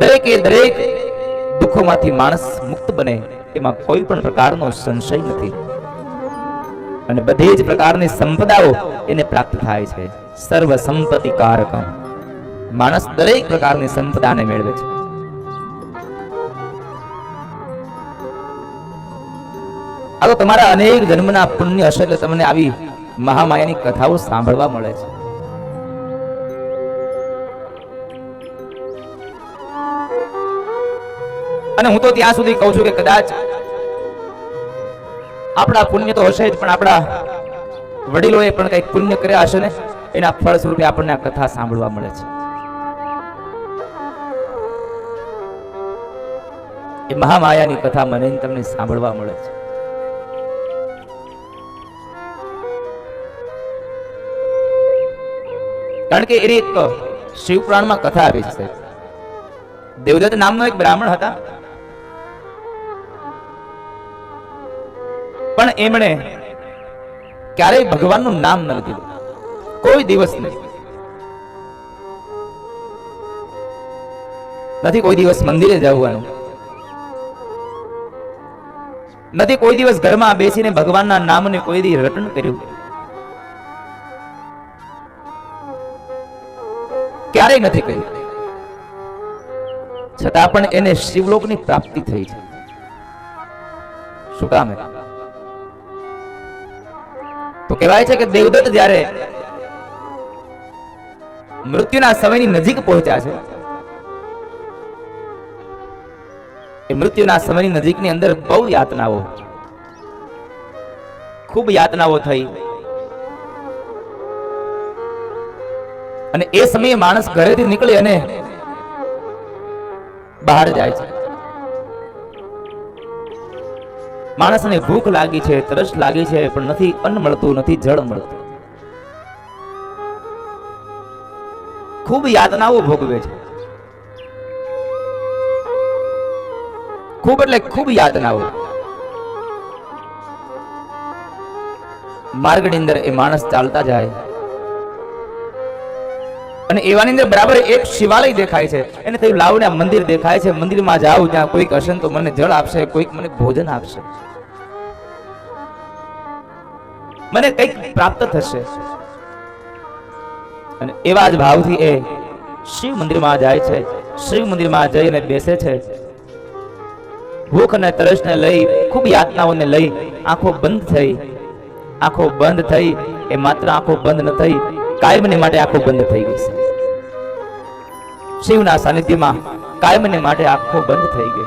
દરેકે દરેક દુઃખોમાંથી માણસ મુક્ત બને, એમાં કોઈ પણ પ્રકારનો સંશય નથી. અને બધી જ પ્રકારની સંપદાઓ એને પ્રાપ્ત થાય છે. સર્વ સંપત્તિ કારકમ. માણસ દરેક પ્રકારની સંપદાને મેળવે છે. આ તો તમારા અનેક જન્મના પુણ્ય હશે એટલે તમને આવી મહામાયાની કથાઓ સાંભળવા મળે છે. અને હું તો ત્યાં સુધી કહું છું કે કદાચ આપણા પુણ્ય તો હશે જ, પણ આપણા વડીલોએ પણ કંઈક પુણ્ય કર્યા હશે ને, એના ફળ સ્વરૂપે આપણને આ કથા સાંભળવા મળે છે. એ મહામાયાની કથા મને તમને સાંભળવા મળે છે. કારણ કે એની એક શિવપુરાણમાં કથા આવી છે દેવદત્ત નામનો એક બ્રાહ્મણ હતા. પણ એમણે ક્યારેય ભગવાનનું નામ ન લીધું. કોઈ દિવસ નહીં. નથી કોઈ દિવસ મંદિરે જવાનું. નથી કોઈ દિવસ ઘરમાં બેસીને ભગવાનના નામને કોઈ દી રટણ કર્યું. ક્યારેય નથી કર્યું. છતાં પણ એને શિવલોકની પ્રાપ્તિ થઈ છે. શું કામ? તો કહેવાય છે કે દેવદત્ત જ્યારે મૃત્યુના સમયની નજીક પહોંચ્યા છે, એ મૃત્યુના સમયની નજીકની અંદર બહુ યાતનાઓ, ખૂબ યાતનાઓ થઈ. અને એ સમયે માણસ ઘરેથી નીકળી અને બહાર જાય છે. માણસને ભૂખ લાગી છે, તરસ લાગી છે, પણ નથી અન્ન મળતું, નથી જળ મળતું. ખૂબ યાતનાઓ ભોગવે છે. ખૂબ એટલે ખૂબ યાતનાઓ. માર્ગની અંદર એ માણસ ચાલતા જાય. અને એવાની અંદર બરાબર એક શિવાલય દેખાય છે. એને થયું લાવને આ મંદિર દેખાય છે. મંદિરમાં જાઉં ત્યાં કોઈક હશે તો મને જળ આપશે, કોઈક મને ભોજન આપશે. મને કંઈક પ્રાપ્ત થશે. અને એવા જ ભાવથી એ શિવ મંદિરમાં જાય છે. શિવ મંદિરમાં જઈને બેસે છે. ભૂખ અને તરસને લઈ, ખૂબ યાતનાઓને લઈ આંખો બંધ થઈ. આંખો બંધ થઈ, એ માત્ર આંખો બંધ ન થઈ કાયમને માટે આંખો બંધ થઈ ગઈ છે. શિવના સાનિધ્યમાં કાયમને માટે આંખો બંધ થઈ ગઈ.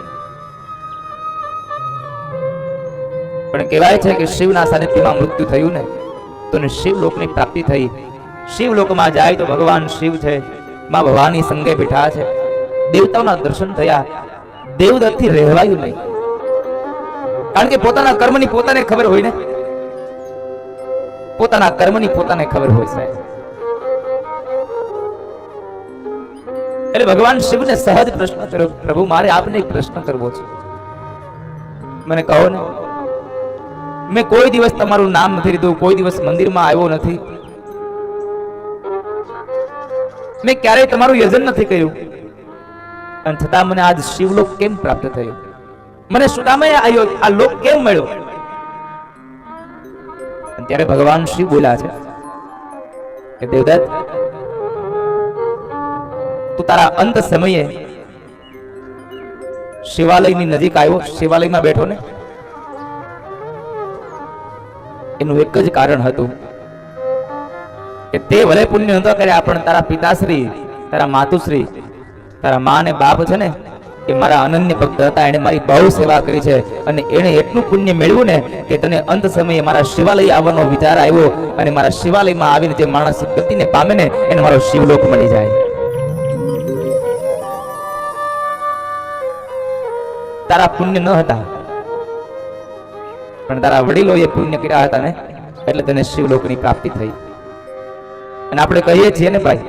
પણ કહેવાય છે કે શિવના સાનિધ્યમાં મૃત્યુ થયું ને, તો શિવલોકની પ્રાપ્તિ થઈ. શિવલોકમાં જાય તો ભગવાન શિવ છે, માં ભવાની સંગે બેઠા છે. દેવતાઓના દર્શન થયા. દેવદત્તથી રહેવાયું નહીં. કારણ કે પોતાના કર્મની પોતાને ખબર હોય ને? પોતાના કર્મની પોતાને ખબર હોય સાહેબ. એટલે ભગવાન શિવને સહજ પ્રશ્ન કર્યો પ્રભુ, મારે આપને એક પ્રશ્ન કરવો છે. મને કહો ને, મેં કોઈ દિવસ તમારું નામ નથી લીધું, કોઈ દિવસ મંદિરમાં આવ્યો નથી. મેં ક્યારેય તમારું યજન નથી કર્યું. અને છતાં મને આજ શિવલોક કેમ પ્રાપ્ત થયો? મને સુદામય આવ્યો આ લોક કેમ મળ્યો? ત્યારે ભગવાન શિવ બોલ્યા છે કે, દેવદત્ત તું તારા અંત સમયે શિવાલયની નજીક આવ્યો, શિવાલયમાં બેઠો ને? એનું એક જ કારણ હતું કે તે ભલે પુણ્ય નતો કર્યા પણ તારા પિતાશ્રી, તારા માતુશ્રી, તારા મા અને બાપ છે ને, એ મારા અનન્ય ભક્ત હતા. એણે મારી બહુ સેવા કરી છે અને એણે એટલું પુણ્ય મેળવ્યું ને કે તને અંત સમયે મારા શિવાલય આવવાનો વિચાર આવ્યો અને મારા શિવાલયમાં આવીને જે માણસ ગતિને પામે ને એને મારો શિવલોક મળી જાય. તારા પુણ્ય ન હતા. પણ તારા વડીલોએ પુણ્ય કર્યા હતા ને, એટલે તને શિવલોકની પ્રાપ્તિ થઈ. અને આપણે કહીએ છીએ ને ભાઈ,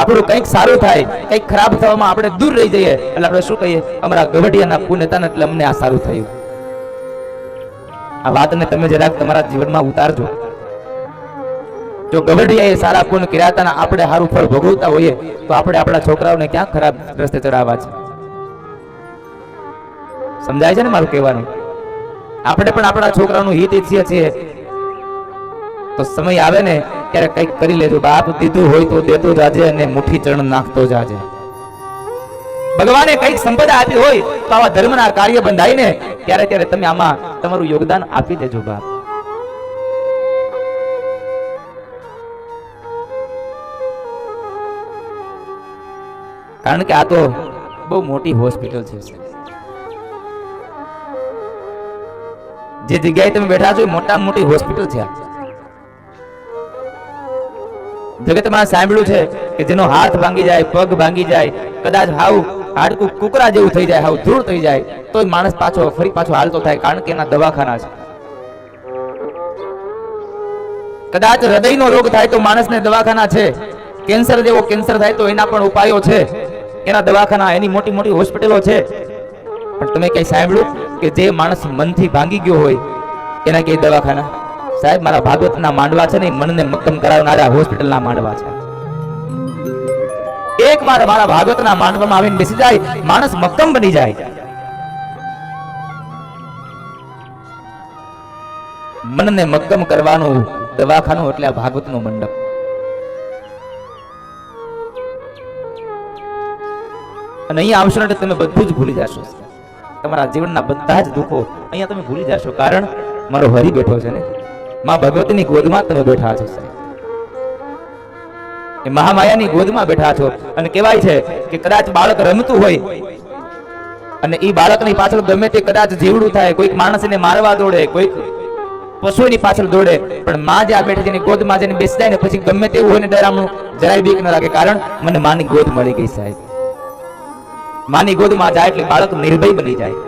આપણું કંઈક સારું થાય, કંઈક ખરાબ થવામાં આપણે દૂર રહી જઈએ, એટલે આપણે શું કહીએ? અમારા ગવડિયાના પુણ્ય હતા ને એટલે અમને આ સારું થયું. આ વાતને તમે જરાક તમારા જીવનમાં ઉતારજો. જો ગવડિયાએ સારા પુણ્ય કર્યા હતા આપણે સારું ફળ ભોગવતા હોઈએ, તો આપણે આપણા છોકરાઓને ક્યાં ખરાબ રસ્તે ચડાવવા છે? સમજાય છે ને મારું કહેવાનું? આપણે પણ આપણા છોકરાનું હિત ઈચ્છીએ છીએ. તો સમય આવે ને, ત્યારે કંઈક કરી લેજો. બાપ દીધું હોય તો દેતો જાજે અને મુઠ્ઠી ચરણ નાખતો જાજે. ભગવાને કંઈક સંપદા આપી હોય તો આવા ધર્મના કાર્ય બંધાય ને ત્યારે ત્યારે તમે આમાં તમારું યોગદાન આપી દેજો બાપ. કારણ કે આ તો બહુ મોટી હોસ્પિટલ છે જે જગ્યાએ તમે બેઠા છો એ મોટા મોટી હોસ્પિટલ છે જગતમાં સાંભળ્યું છે કે જેનો હાથ ભાંગી જાય, પગ ભાંગી જાય, કદાચ હાવ હાડકું કુકરા જેવું થઈ જાય, હાવ ધૂળ થઈ જાય તો માણસ પાછો, ફરી પાછો હાલતો થાય કારણ કે એના દવાખાના છે. કદાચ હૃદયનો રોગ થાય તો માણસને દવાખાના છે. કેન્સર જેવો કેન્સર થાય તો એના પણ ઉપાયો છે. એના દવાખાના એની મોટી મોટી હોસ્પિટલો છે. પણ તમે કઈ સાંભળ્યું? કે જે માણસ મનથી ભાંગી ગયો હોય, એના કે દવાખાના? સાહેબ, મારા ભાગવતના માંડવા છે ને મનને મક્કમ કરાવનારા હોસ્પિટલના માંડવા છે. એક વાર મારા ભાગવતના માંડવામાં આવીને બેસી જાય, માણસ મક્કમ બની જાય. મનને મક્કમ કરવાનું દવાખાનું એટલે આ ભાગવતનો મંડપ. અને અહીંયા આવશો એટલે તમે બધું જ ભૂલી જશો. તમારા જીવનના બધા જ દુઃખો અહીંયા તમે ભૂલી જશો, કારણ મારો હરી બેઠો છે ને. માં ભગવતીની ગોદમાં તમે બેઠા છો એ મહામાયાની ગોદમાં બેઠા છો અને કહેવાય છે કે કદાચ બાળક રમતું હોય અને એ બાળકની પાછળ ગમે તે કદાચ જીવડું થાય, કોઈક માણસને મારવા દોડે, કોઈક પશુની પાછળ દોડે, પણ માં જ્યાં બેઠી છે ગોદમાં જઈને બેસી જાય ને પછી ગમે તેવું હોય ને ડરામણું જરાય બીક ન લાગે, કારણ મને માની ગોદ મળી ગઈ, સાહેબ. માની ગોદમાં જાય એટલે બાળક નિર્ભય બની જાય.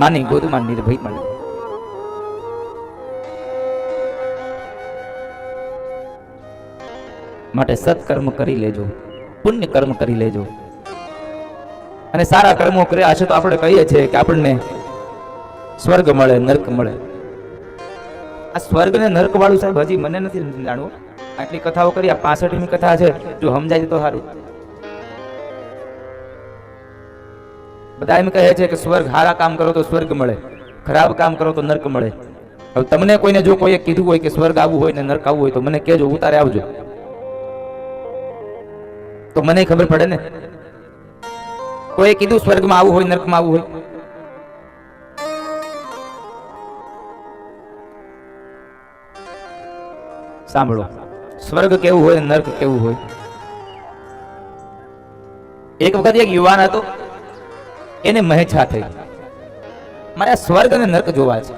માની ગોદમાં નિર્ભય મળે માટે સત્કર્મ કરી લેજો પુણ્ય કર્મ કરી લેજો. અને સારા કર્મો કર્યા છે તો આપણે કહીએ છીએ કે આપણને સ્વર્ગ મળે, નર્ક મળે. આ સ્વર્ગ ને નર્ક વાળું સાહેબ હજી મને નથી જાણવું. આટલી કથાઓ કરી, આ પાસઠમી કથા છે, જો સમજાય તો સારું. બધા એમ કહે છે કે સ્વર્ગ સારા કામ કરો તો સ્વર્ગ મળે, ખરાબ કામ કરો તો નર્ક મળે. હવે તમને કોઈને જો કોઈએ કીધું હોય કે સ્વર્ગ આવવું હોય ને નર્ક આવવું હોય તો મને કહેજો, ઉતારે આવજો. તો મને ખબર પડે ને? કોઈએ કીધું સ્વર્ગમાં આવવું હોય, નર્કમાં આવવું હોય? સાંભળો. સ્વર્ગ કેવું હોય નર્ક કેવું હોય? એક વખત એક યુવાન હતો, એને મહેચ્છા થઈ. મારે સ્વર્ગ અને નર્ક જોવા છે.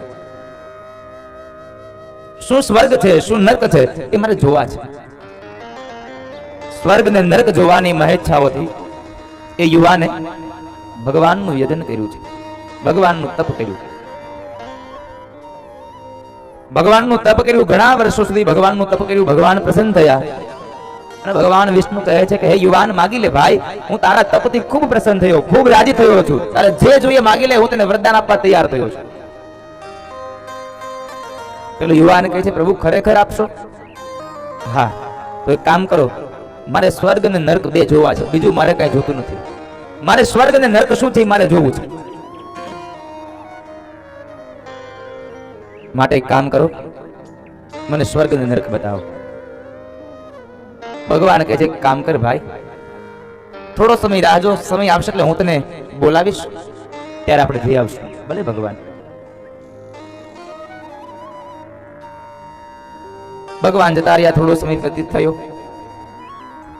શું સ્વર્ગ છે, શું નર્ક છે એ મારે જોવા છે. સ્વર્ગ ને નર્ક જોવાની મહેચ્છાઓથી એ યુવાને ભગવાનનું યજન કર્યું છે. ભગવાનનું તપ કર્યું. ભગવાનનું તપ કર્યું, ઘણા વર્ષો સુધી ભગવાનનું તપ કર્યું, ભગવાન પ્રસન્ન થયા. ભગવાન વિષ્ણુ કહે છે કે, હે યુવાન, માગી લે ભાઈ, હું તારા તપથી ખૂબ પ્રસન્ન થયો, ખૂબ રાજી થયો છું. તારે જે જોઈએ માગી લે, હું તને વરદાન આપવા તૈયાર થયો છું. પેલો યુવાન કહે છે, પ્રભુ, ખરેખર આપશો? હા. તો એક કામ કરો, મારે સ્વર્ગ અને નર્ક બે જોવા છે, બીજું મારે કઈ જોતું નથી. મારે સ્વર્ગ અને નર્ક શું છે મારે જોવું છે? માટે કામ કરો. મને સ્વર્ગ અને નર્ક બતાવો. ભગવાન કહે છે કામ કર ભાઈ. થોડો સમય રાહ જો. સમય આવશે એટલે હું તને બોલાવીશ. ત્યારે આપણે જઈ આવશું. ભલે ભગવાન. ભગવાન જતા રહ્યા. થોડો સમય વ્યતીત થયો.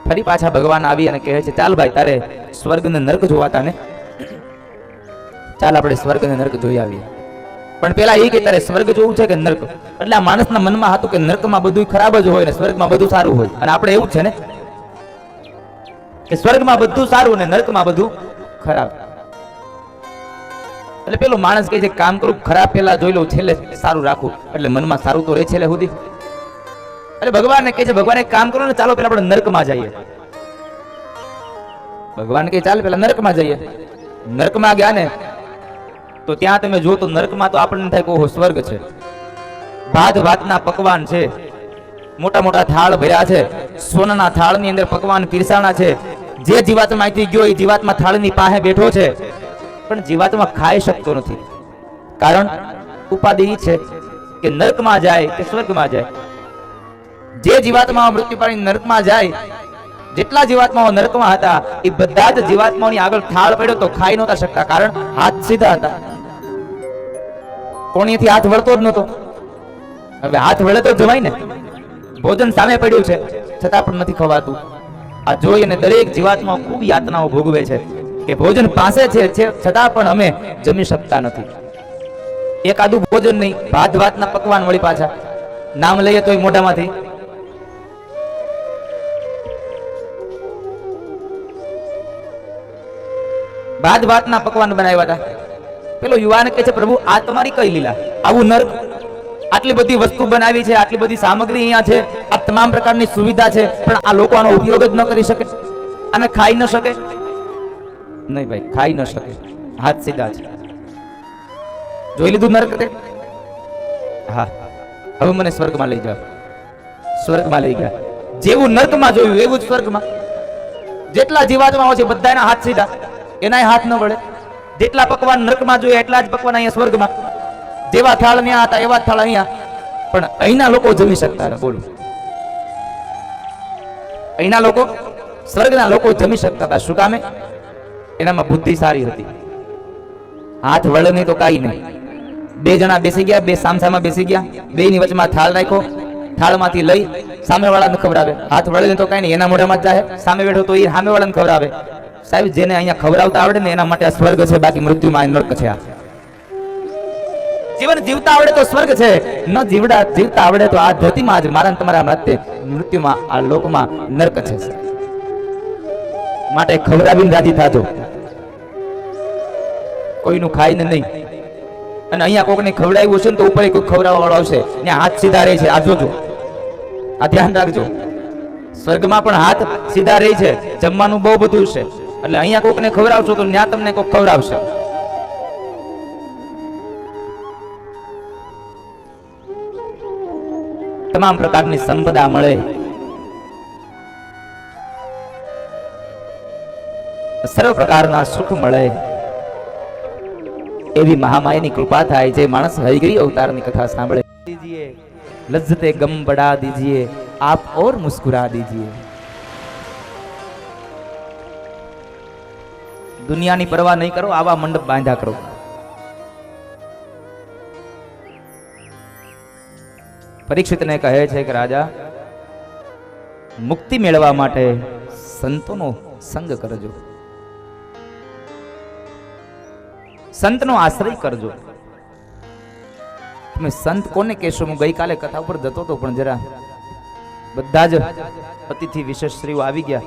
ફરી પાછા ભગવાન આવી અને કહે છે, ચાલ ભાઈ, તારે સ્વર્ગ ને નર્ક જોવાતા ને ચાલ, આપણે સ્વર્ગ ને નર્ક જોઈ આવીએ. પણ પેલા એ કે તારે સ્વર્ગ જોવું છે કે નર્ક? એટલે આ માણસના મનમાં હતું કે નર્કમાં બધું ખરાબ જ હોય ને સ્વર્ગમાં બધું સારું હોય. અને આપણે એવું છે ને કે સ્વર્ગમાં બધું સારું ને નર્કમાં બધું ખરાબ. એટલે પેલો માણસ કહે છે કામ કરું, ખરાબ પેલા જોઈ લઉં, છેલ્લે સારું રાખું. એટલે મનમાં સારું તો રહે છેલ્લે સુધી. એટલે ભગવાનને કહે છે, ભગવાન એક કામ કરો ને ચાલો પેલા આપણે નર્કમાં જઈએ. ભગવાન કહે ચાલ પેલા નર્કમાં જઈએ. નર્કમાં ગયા ને તો ત્યાં તમે જો તો નર્કમાં તો આપણને થાય કહો સ્વર્ગ છે. ભાત ભાતના પકવાન છે. મોટા મોટા થાળ ભર્યા છે. સોનાના થાળની અંદર પકવાન પીરસાણા છે. જે જીવાતમાં અહીંથી ગયો એ જીવાતમાં થાળની પાસે બેઠો છે. પણ જીવાતમાં ખાઈ શકતો નથી. કારણ ઉપાધિ છે કે નરકમાં જાય કે સ્વર્ગમાં જાય. જે જીવાતમાં મૃત્યુ પાણી નરકમાં જાય, જેટલા જીવાત્માઓ નરકમાં હતા, એ બધા જ જીવાત્માઓની આગળ થાળ પડ્યો તો ખાઈ નહોતા શકતા. કારણ હાથ સીધા હતા. કોણીથી હાથ વળતો જ નહોતો. હવે હાથ વળે તો જવાય ને. ભોજન સામે પડ્યું છે. છતાં પણ નથી ખવાતું. આ જોઈ અને દરેક જીવાતમાં ખૂબ યાતનાઓ ભોગવે છે કે ભોજન પાસે છે છતાં પણ અમે જમી શકતા નથી. એકાદું ભોજન નહીં, ભાત ભાતના પકવાન વળી પાછા. નામ લઈએ તોય મોઢામાંથી. ભાત ભાતના પકવાન બનાવ્યા હતા. પેલો યુવાન કહે છે, પ્રભુ, આ તમારી કઈ લીલા? આવું નર્ક આટલી બધી વસ્તુ બનાવી છે, આટલી બધી સામગ્રી અહીંયા છે, આ તમામ પ્રકારની સુવિધા છે, પણ આ લોકો આનો ઉપયોગ જ ન કરી શકે અને ખાઈ ન શકે? નહીં ભાઈ, ખાઈ ન શકે. હાથ સીધા છે. જોઈ લીધું નર્ક તે? હા. હવે મને સ્વર્ગમાં લઈ જાઓ. સ્વર્ગમાં લઈ ગયા. જેવું નર્કમાં જોયું, એવું જ સ્વર્ગમાં. જેટલા જીવાત્માઓ છે, બધાના હાથ સીધા. એનાય હાથ ન વળે. જેટલા પકવાન નરકમાં જોઈએ એટલા જ પકવાન અહીંયા સ્વર્ગમાં. જેવા થાળ ત્યાં હતા, એવા થાળ અહીંયા. પણ અહીંના લોકો જમી શકતા હતા અહીંના લોકો, સ્વર્ગના લોકો જમી શકતા હતા. શું કામે? એનામાં બુદ્ધિ સારી હતી. હાથ વળે નહીં તો કાંઈ નહીં. બે જણા બેસી ગયા, બે સામસામાં બેસી ગયા. બે ની વચમાં થાળ નાખ્યો થાળમાંથી લઈ સામે વાળાને ખવડાવે. હાથ વળે તો કાંઈ નહીં, એના મોઢામાં જાય સામે બેઠો તો એ સામે વાળાને ખવડાવે. સાહેબ, જેને અહીંયા ખવડાવતા આવડે ને એના માટે સ્વર્ગ છે, બાકી મૃત્યુમાં નર્ક છે જીવન જીવતા આવડે તો સ્વર્ગ છે, ન જીવડા જીવતા આવડે તો આ ધરતીમાં જ મારા તમારા મૃત્યુ મૃત્યુમાં, આ લોકમાં નર્ક છે માટે ખવડાવીને રાજી થાજો. કોઈનું ખાઈને નહીં. અને અહીંયા કોકને ખવડાવ્યું છે ને તો ઉપર કોઈ ખવડાવવા વાળો આવશે. ને હાથ સીધા રહે છે. આ જોજો. આ ધ્યાન રાખજો. સ્વર્ગમાં પણ હાથ સીધા રહે છે. જમવાનું બહુ બધું છે. એટલે અહીંયા કોકને ખવડાવશો તો ત્યાં તમને કોક ખવડાવશે. તમામ પ્રકારની સંપદા મળે. સર્વ પ્રકારના સુખ મળે. એવી મહામાયાની કૃપા થાય જે માણસ હરિગરી અવતારની કથા સાંભળે. લજ્જતે ગમ બડા દીજીએ, આપ ઓર મુસ્કુરા દીજીએ. દુનિયાની પરવા નહીં કરો, આવા મંડપ બાંધ્યા કરો. પરીક્ષિતને કહે છે કે રાજા, મુક્તિ મેળવવા માટે સંતોનો સંગ કરજો. સંતનો આશ્રય કરજો. તમે સંત કોને કહેશો? હું ગઈકાલે કથા ઉપર જતો હતો, પણ જરા બધા જ અતિથિ વિશેષ શ્રીઓ આવી ગયા.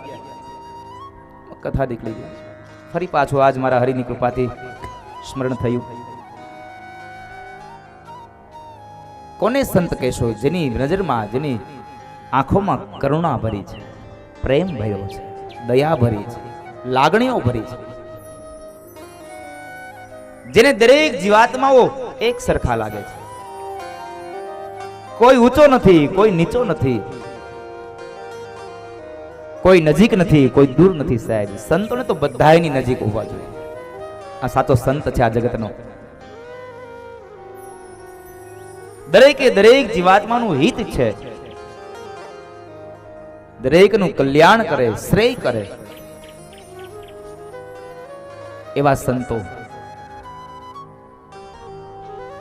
કથા નીકળી ગઈ. ફરી પાછું આજ મારા હરિની કૃપાથી સ્મરણ થયું. કોને સંત કહેશો જેની નજરમાં, જેની આંખોમાં કરુણા ભરી છે, પ્રેમ ભર્યો છે, દયા ભરી છે, લાગણીઓ ભરી છે. જેને દરેક જીવાત્માઓ એક સરખા લાગે છે. કોઈ ઊંચો નથી, કોઈ નીચો નથી કોઈ નજીક નથી, કોઈ દૂર નથી સાહેબ. સંતોને તો બધાની નજીક હોવા જોઈએ આ સાચો સંત છે આ જગતનો. દરેકે દરેક જીવાત્માનું હિત છે. દરેકનું કલ્યાણ કરે, શ્રેય કરે. એવા સંતો.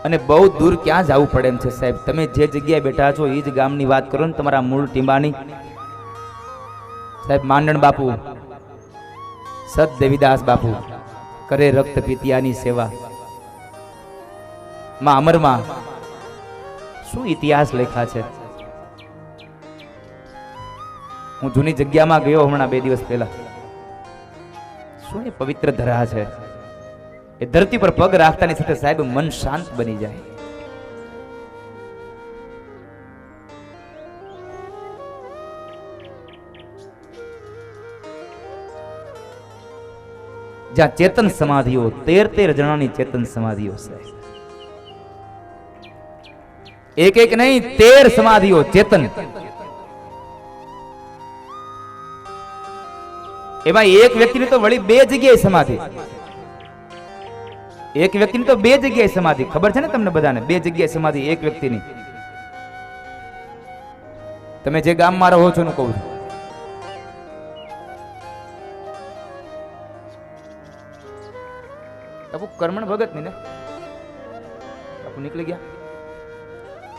અને બહુ દૂર ક્યાં જવું પડે એમ છે સાહેબ? તમે જે જગ્યાએ બેઠા છો, એ જ ગામની વાત કરો ને તમારા મૂળ ટીંબાની. સાહેબ, માંડણ બાપુ. સત દેવીદાસ બાપુ, કરે રક્ત પિતિયાની સેવા. માં અમરમાં શું ઇતિહાસ લેખા છે? હું જૂની જગ્યામાં ગયો હમણાં બે દિવસ પહેલા. શું એ પવિત્ર ધરા છે? એ ધરતી પર પગ રાખતાની સાથે સાહેબ મન શાંત બની જાય. જ્યાં ચેતન સમાધિઓ, તેર તેર જણાની ચેતન સમાધિઓ છે. એક એક નહીં, તેર સમાધિઓ ચેતન. એમાં એક વ્યક્તિની તો વળી બે જગ્યાએ સમાધિ. એક વ્યક્તિની તો બે જગ્યાએ સમાધિ. ખબર છે ને તમને બધાને? બે જગ્યાએ સમાધિ, એક વ્યક્તિની. તમે જે ગામમાં રહો છો એનું કહું છું. બાપુ કર્મણ ભગત ને? બાપુ નીકળી ગયા.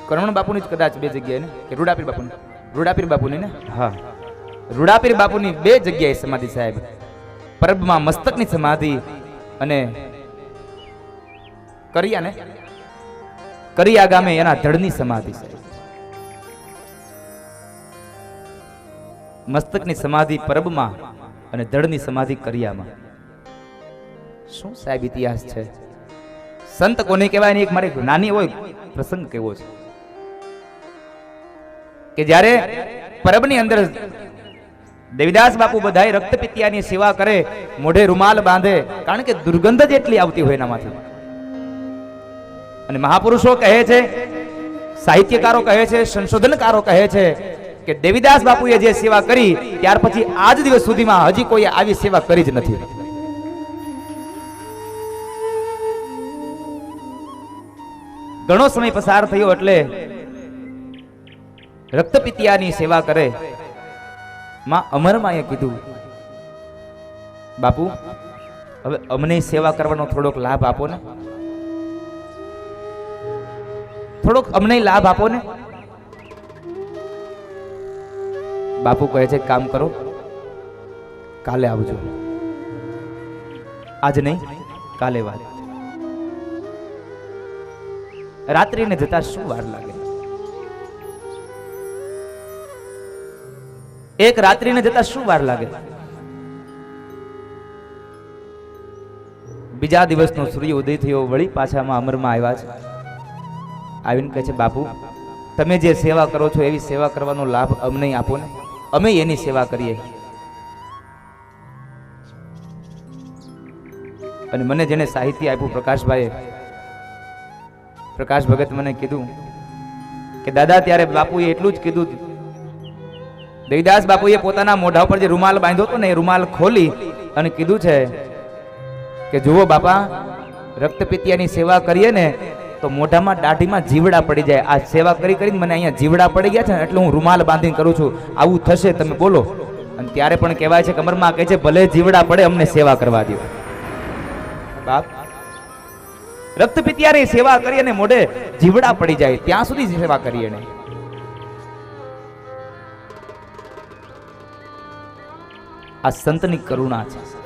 કર્મણ બાપુની જ કદાચ બે જગ્યાએ ને? કે રૂડાપીર બાપુની? રૂડાપીર બાપુની ને? હા. રૂડાપીર બાપુની બે જગ્યાએ સમાધિ સાહેબ. પરબમાં મસ્તકની સમાધિ અને કરિયા ને? કરિયા ગામે એના ધડની સમાધિ સાહેબ. મસ્તકની સમાધિ પરબમાં અને ધડની સમાધિ કરિયામાં. શું સાહેબ ઇતિહાસ છે? સંત કોને કહેવાય એક મારી નાની હોય, પ્રસંગ કેવો છે? કે જ્યારે પરબની અંદર દેવીદાસ બાપુ બધાય રક્તપિતિયાની સેવા કરે, મોઢે રૂમાલ બાંધે, કારણ કે દુર્ગંધ જ એટલી આવતી હોય એનામાંથી. અને મહાપુરુષો કહે છે, સાહિત્યકારો કહે છે, સંશોધનકારો કહે છે, કે દેવીદાસ બાપુએ જે સેવા કરી, ત્યાર પછી આજ દિવસ સુધીમાં હજી કોઈ આવી સેવા કરી જ નથી. ઘણો સમય પસાર થયો એટલે રક્તપિતિયાની સેવા કરે. માં અમરમાએ કીધું, બાપુ, હવે અમને સેવા કરવાનો થોડોક લાભ આપો ને. થોડોક અમને લાભ આપો ને. બાપુ કહે છે, કામ કરો, કાલે આવજો. આજ નહીં, કાલે વાત. રાત્રિને જતા શું વાર લાગે? એક રાત્રિને જતા શું વાર લાગે? બીજા દિવસનો સૂર્ય ઉદય થયો, વળી પાછામાં અમરમાં આવ્યા છે. આવીને કહે છે, બાપુ, તમે જે સેવા કરો છો, એવી સેવા કરવાનો લાભ અમને આપો ને. અમે એની સેવા કરીએ. અને મને જેને સાહિત્ય આપ્યું, પ્રકાશભાઈએ પ્રકાશ ભગત મને કીધું કે, દાદા, ત્યારે બાપુએ એટલું જ કીધું. દેવીદાસ બાપુએ પોતાના મોઢા ઉપર જે રૂમાલ બાંધ્યો હતો ને, એ રૂમાલ ખોલી અને કીધું છે કે, જુઓ બાપા રક્તપિતિયાની સેવા કરીએ ને, તો મોઢામાં દાઢીમાં જીવડા પડી જાય. આ સેવા કરી કરીને મને અહીંયા જીવડા પડી ગયા છે ને, એટલે હું રૂમાલ બાંધીને કરું છું. આવું થશે, તમે બોલો. અને ત્યારે પણ કહેવાય છે, કમરમાં કહે છે, ભલે જીવડા પડે, અમને સેવા કરવા દો બાપ રક્તપિતિયાની સેવા કરી અને મોઢે જીવડા પડી જાય. ત્યાં સુધી સેવા કરીએ એને. આ સંતની કરુણા છે.